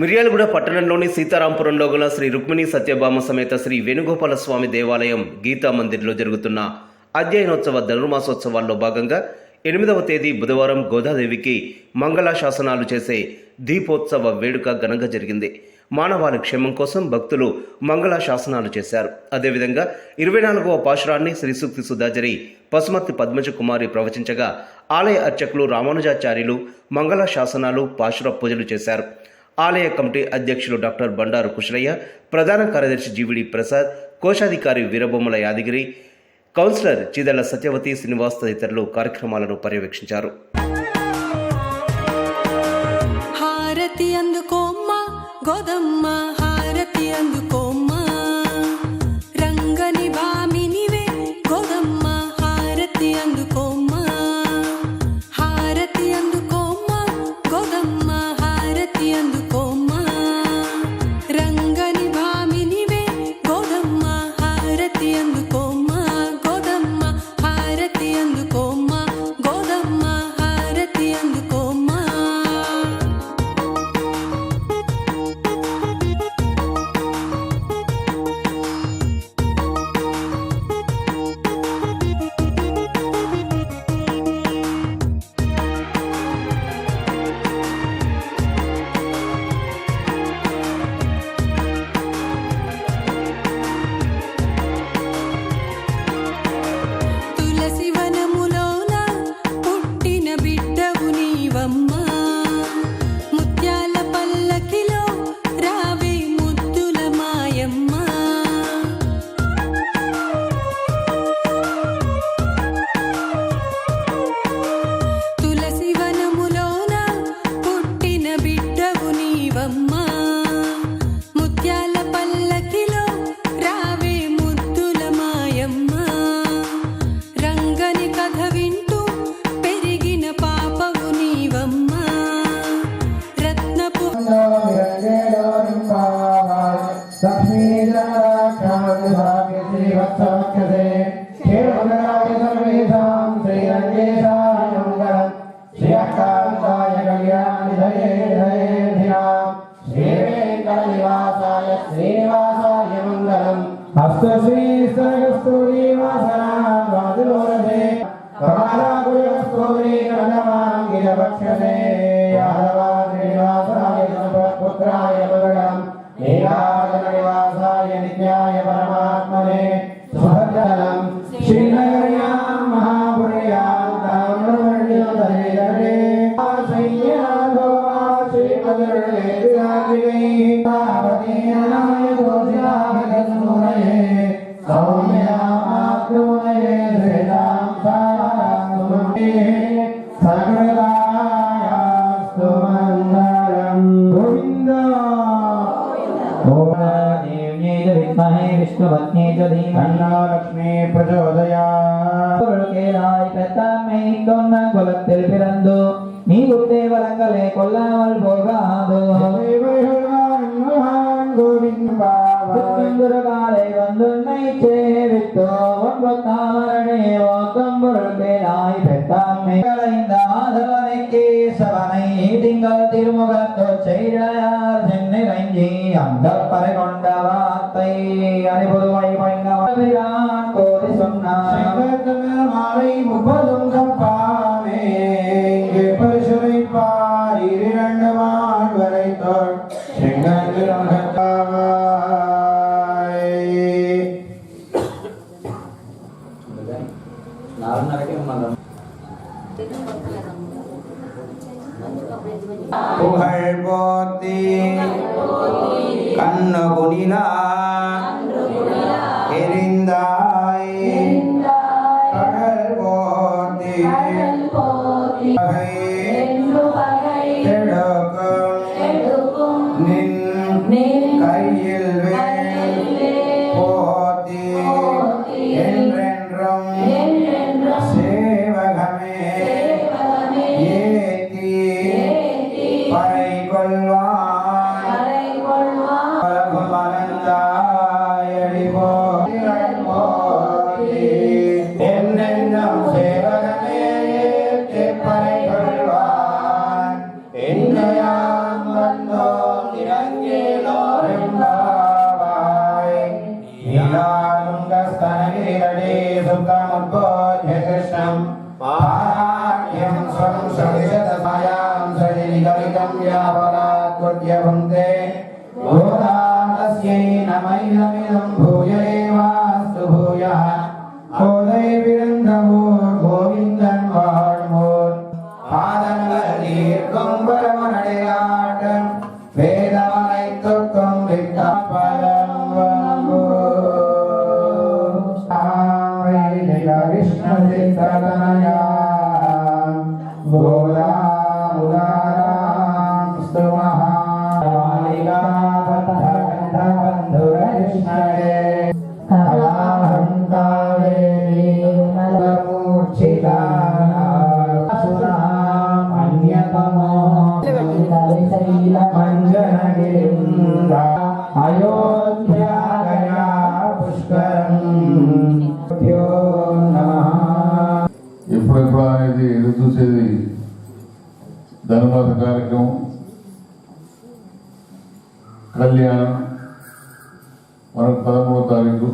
మిర్యాలగూడ పట్టణంలోని సీతారాంపురంలో గల శ్రీ రుక్మిణి సత్యభామ సమేత శ్రీ వేణుగోపాల స్వామి దేవాలయం గీతా మందిర్లో జరుగుతున్న అధ్యయనోత్సవ ధనుర్మాసోత్సవాల్లో భాగంగా ఎనిమిదవ తేదీ బుధవారం గోదాదేవికి మంగళ శాసనాలు చేసే దీపోత్సవ వేడుక ఘనంగా జరిగింది. మానవాళి క్షేమం కోసం భక్తులు మంగళాశాసనాలు చేశారు. అదేవిధంగా ఇరవై నాలుగవ పాశురాన్ని శ్రీ సూక్తి సుధాజరి పసుమర్తి పద్మజ కుమారి ప్రవచించగా ఆలయ అర్చకులు రామానుజాచార్యులు మంగళ శాసనాలు పాశుర పూజలు చేశారు. ఆలయ కమిటీ అధ్యక్షులు డాక్టర్ బండారు కుశలయ్య ప్రధాన కార్యదర్శి జీవిడి ప్రసాద్ కోశాధికారి వీరబొమ్మల యాదగిరి కౌన్సిలర్ చిదల సత్యవతి శ్రీనివాస్ తదితరులు కార్యక్రమాలను పర్యవేక్షించారు. హారతి అందుకోమ్మ గోదమ్మ. శ్రీనివాసాయ మంగళం హస్త కమలాకులస్తూరి కమలమానం గిరవక్షసే యాదవా च विद्महे विष्णुपत्नी च धीमन्नो लक्ष्मी பிரச்சோதயாய் பெத்தாமை தொன்ன குலத்தில் பிறந்தோ நீ குட்டே வளங்களை கொல்லாமல் போகாதோ கோவிந்தாலை வந்துன்னை சேவித்தோ தாமரணே ஓக்கம் பொருள் பேராய் பெத்தாமை கேசவனை திங்கள் திருமுகத்தோ செய்தார் சென்னை ரஞ்சி அந்த பறை கொண்ட வார்த்தை. அறிவுதுவை பயங்கரான் கோரி சொன்னார். மாலை முப்பதும் கப்பா புகழ் போத்தி கண்ணு गलितं यावलाद्वद्यभन्ते गोदातस्यै नमैनमिदं भूय एवास्तु भूयः। கோதை விழுந்தவோர் கோவிந்தன் வாழ்வோர் பாதங்கள் நீர்க்கும் பரமனடையாட்டம் வேதமனை தொற்கும் விட்ட விஷ்ணு சித்தனயா கோதா అయోధ్యా పుష్కరం ఎప్పుడెప్పుడు అనేది ఎదురు చూసేది ధనుమాస కార్యక్రమం కళ్యాణం మనకు పదమూడో తారీఖు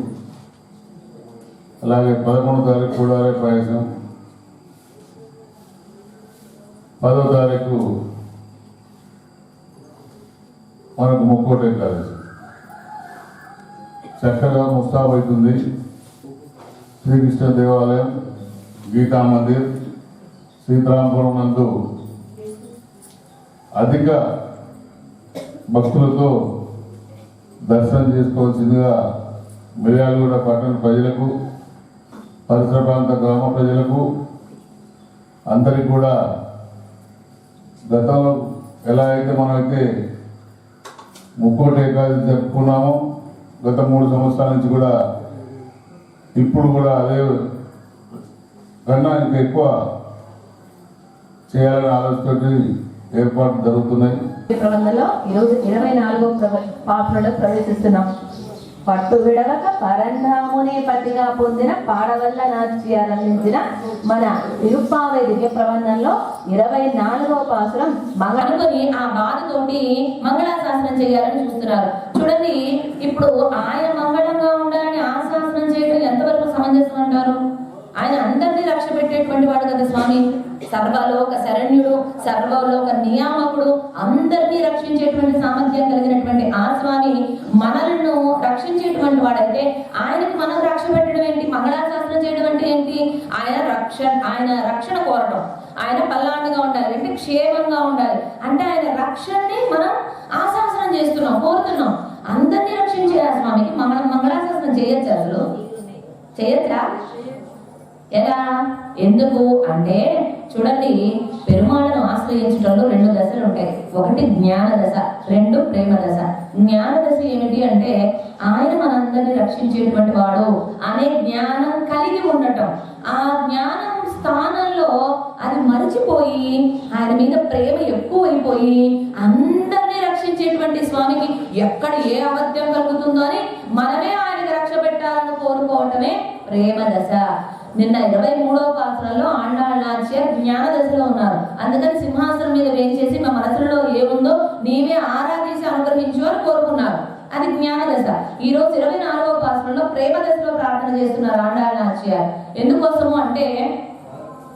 అలాగే పదమూడో తారీఖు కూడారే పాయసం పదో తారీఖు మనకు ముక్కోటి కాదు. చక్కగా ముస్తాబైతుంది. శ్రీకృష్ణ దేవాలయం గీతా మందిర్ సీతారాంపురం నందు అధిక భక్తులతో దర్శనం చేసుకోవాల్సిందిగా మిర్యాలగూడ పట్టణ ప్రజలకు పరిసర ప్రాంత గ్రామ ప్రజలకు అందరికీ కూడా గతంలో ఎలా అయితే మనమైతే ముక్కోటి ఏకాదశి జరుపుకున్నాము. గత మూడు సంవత్సరాల నుంచి కూడా ఇప్పుడు కూడా అదే కన్నా ఇంకా ఎక్కువ చేయాలని ఆలోచనతోటి ఏర్పాట్లు జరుగుతున్నాయి. ప్రబంధంలో ఈరోజు ఇరవై నాలుగో ప్రవేశిస్తున్నాం. పట్టు విడవక పరంధామునే పతిగా పొందిన పాడవల్ల నాట్యాలందించిన మన తిరుప్పావై దివ్య ప్రబంధంలో ఇరవై నాలుగవ పాసురం మంగళ ఆ బాధతోటి మంగళాశాసనం చేయాలని చూస్తున్నారు. చూడండి ఇప్పుడు ఆయన మంగళంగా ఉండాలని ఆ శాసనం చేయడం ఎంతవరకు సమంజసం అంటారు? ఆయన అందరినీ రక్ష పెట్టేటువంటి వాడు కదా స్వామి. సర్వలోక శరణ్యుడు సర్వలోక నియామకుడు అందరినీ రక్షించేటువంటి సామర్థ్యం కలిగినటువంటి ఆ స్వామి మనలను రక్షించేటువంటి వాడైతే ఆయనకు మనం రక్ష పెట్టడం ఏంటి? మంగళాశాసనం చేయడం అంటే ఏంటి? ఆయన రక్ష ఆయన రక్షణ కోరటం ఆయన పల్లాండుగా ఉండాలి అంటే క్షేమంగా ఉండాలి. అంటే ఆయన రక్షణని మనం ఆశాసనం చేస్తున్నాం కోరుతున్నాం. అందరినీ రక్షించే ఆ స్వామికి మంగళ మంగళాశాసనం చేయొచ్చు అసలు? చేయొచ్చా? ఎలా? ఎందుకు? అంటే చూడండి పెరుమాళను ఆశ్రయించడంలో రెండు దశలు ఉంటాయి. ఒకటి జ్ఞాన దశ రెండు ప్రేమ దశ. జ్ఞాన దశ ఏమిటి అంటే ఆయన మనందరినీ రక్షించేటువంటి వాడు అనే జ్ఞానం కలిగి ఉండటం. ఆ జ్ఞానం స్థానంలో అది మరిచిపోయి ఆయన మీద ప్రేమ ఎక్కువైపోయి అందరినీ రక్షించేటువంటి స్వామికి ఎక్కడ ఏ అబద్ధం కలుగుతుందో అని మనమే ఆయనకి రక్ష పెట్టాలని కోరుకోవటమే ప్రేమ దశ. నిన్న ఇరవై మూడవ పాత్రలో ఆండాళ్ళాచ్య జ్ఞాన దశలో ఉన్నారు. అందుకని సింహాసనం మీద వేంచేసి మా మనసులో ఏముందో నీవే ఆరాధించి అనుగ్రహించు అని కోరుకున్నారు. అది జ్ఞాన దశ ఈ రోజు ఇరవై నాలుగవ పాత్రలో ప్రేమ దశలో ప్రార్థన చేస్తున్నారు ఆండాళ్ళాచ్య ఎందుకోసము అంటే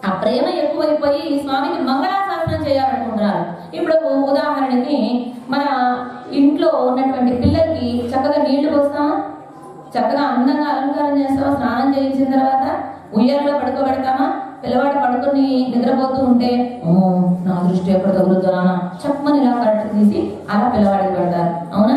ఆ ప్రేమ ఎక్కువైపోయి ఈ స్వామిని మంగళాశాసనం చేయాలనుకుంటున్నారు. ఇప్పుడు ఉదాహరణకి మన ఇంట్లో ఉన్నటువంటి పిల్లలకి చక్కగా నీళ్ళు పోస్తామా చక్కగా అందంగా అలంకారం చేస్తాం స్నానం చేయించిన తర్వాత ఉయ్యాలలో పడుకోబెడతామా? పిల్లవాడు పడుకొని నిద్రపోతూ ఉంటే ఓ నా దృష్టి ఎప్పుడు తగులుతున్నా చెప్పమని ఇలా కరెక్ట్ తీసి అలా పిల్లవాడికి పెడతారు. అవునా?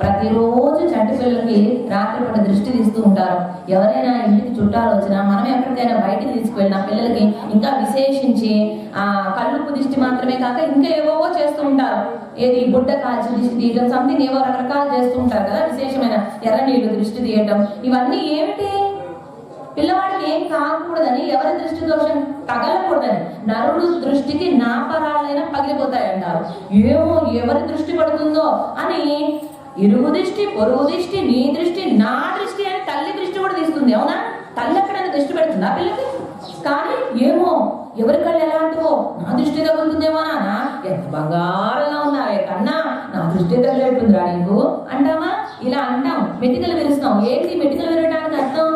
ప్రతిరోజు చంటి పిల్లలకి రాత్రిపూట దృష్టి తీస్తూ ఉంటారు. ఎవరైనా ఇంటికి చుట్టాలు వచ్చినా మనం ఎక్కడికైనా బయటికి తీసుకువెళ్ళినా పిల్లలకి ఇంకా విశేషించి ఆ కళ్ళు దిష్టి మాత్రమే కాక ఇంకా ఏవోవో చేస్తూ ఉంటారు. ఏది బుడ్డ కాల్చి దిష్టి తీయడం సంథింగ్ ఏవో రకరకాలు చేస్తూ ఉంటారు కదా విశేషమైన ఎర్ర నీళ్ళు దృష్టి తీయటం. ఇవన్నీ ఏమిటి? పిల్లవాడికి ఏం కాకూడదని ఎవరి దృష్టి దోషం తగలకూడదని నరుడు దృష్టికి నాపరాలైనా పగిలిపోతాయి అంటారు ఏమో ఎవరి దృష్టి పడుతుందో అని ఇరుగు దృష్టి పొరుగు దృష్టి నీ దృష్టి నా దృష్టి అని తల్లి దృష్టి కూడా తీస్తుంది అవునా? తల్లి ఎక్కడైనా దృష్టి పెడుతుందా పిల్లకి? కానీ ఏమో ఎవరి కళ్ళు ఎలాంటివో నా దృష్టి తగులుతుందేమో నాన్న ఎంత బంగారంగా ఉన్నావే కన్నా. నా దృష్టి తగిలేటుందిరా నీకు? అంటామా ఇలా అంటాం. మెటికలు విరుస్తాం. ఏంటి మెటికలు విరగడానికి అర్థం?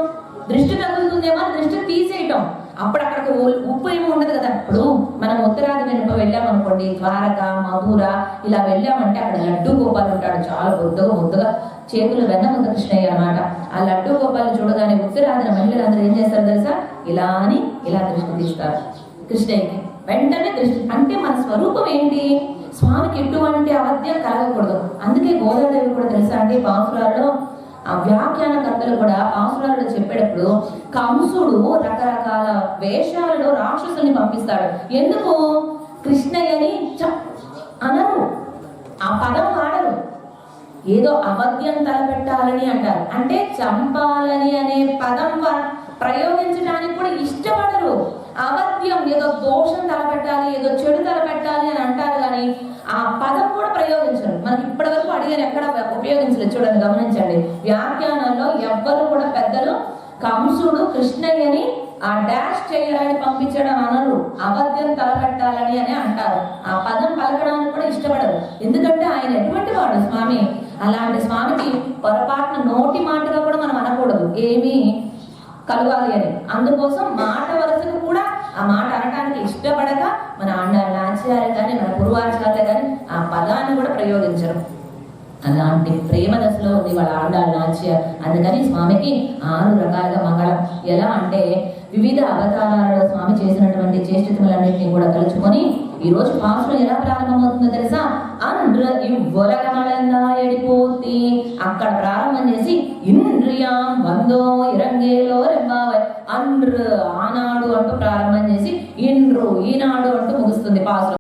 దృష్టి వస్తుందేమో అని దృష్టి తీసేయటం. అప్పుడు అక్కడికి ఉప్పు ఏమో ఉండదు కదా. అప్పుడు మనం ఉత్తరాది వెనుక వెళ్ళామనుకోండి ద్వారక మధుర ఇలా వెళ్ళామంటే అక్కడ లడ్డు గోపాలు ఉంటాడు. చాలా బొద్దుగా బొద్దుగా చేతులు వెన్న ముద్ద కృష్ణయ్య అన్నమాట. ఆ లడ్డు గోపాలు చూడగానే ఉత్తరాదిన మహిళలందరూ ఏం చేస్తారు తెలుసా? ఇలా అని ఇలా దృష్టి తీస్తారు. కృష్ణయ్యకి వెంటనే దృష్టి అంటే మన స్వరూపం ఏంటి? స్వామికి ఎటువంటి అవధ్యం కలగకూడదు. అందుకే గోదాదేవి కూడా తెలుసా అండి పాసురాల్లో ఆ వ్యాఖ్యానకర్తలు కూడా పాసురాలు చెప్పేటప్పుడు కంసుడు రకరకాల వేషాలలో రాక్షసుల్ని పంపిస్తాడు. ఎందుకు? కృష్ణయ్యని అనరు. ఆ పదం వాడరు. ఏదో అవధ్యం తలపెట్టాలని అంటారు. అంటే చంపాలని అనే పదం వ- ప్రయోగించడానికి కూడా ఇష్టపడరు. అవధ్యం ఏదో దోషం తలపెట్టాలి ఏదో చెడు తలపెట్టాలి అని అంటారు కానీ ఆ పదం కూడా ప్రయోగించరు మనకి గారు ఎక్కడ ఉపయోగించలేదు చూడండి గమనించండి. వ్యాఖ్యానంలో ఎవ్వరు కూడా పెద్దలు కంసుడు కృష్ణయ్యని ఆ డాష్ చేయాలని పంపించడం అనరు. అవధ్యం తలపెట్టాలని అని అంటారు. ఆ పదం పలకడానికి కూడా ఇష్టపడరు. ఎందుకంటే ఆయన ఎటువంటి వాడు? స్వామి. అలాంటి స్వామికి పొరపాటున నోటి మాటగా కూడా మనం అనకూడదు. ఏమీ కలగాలి అని. అందుకోసం మాట వరుసకు కూడా ఆ మాట అనడానికి ఇష్టపడక మన అన్న ఆచార్య కానీ మన పూర్వాచార్య కానీ ఆ పదాన్ని కూడా ప్రయోగించరు. అలాంటి ప్రేమ దశలో ఉంది వాళ్ళ ఆండాళ్ళ నాట్య అందుకని స్వామికి ఆరు రకాలుగా మంగళం. ఎలా అంటే వివిధ అవతారాలలో స్వామి చేసినటువంటి చేష్టములన్నింటినీ కూడా తలుచుకొని ఈ రోజు పాసులు ఎలా ప్రారంభమవుతుందో తెలుసా? అండ్ర ఇవ్వొలగమళందాయడిపోతి అక్కడ ప్రారంభం చేసి ఇంద్రియాం వందో ఇరంగేలో రెమ్మావై అండ్ర ఆనాడు అంటూ ప్రారంభం చేసి ఇండ్రు ఈనాడు అంటూ ముగుస్తుంది పాసులు.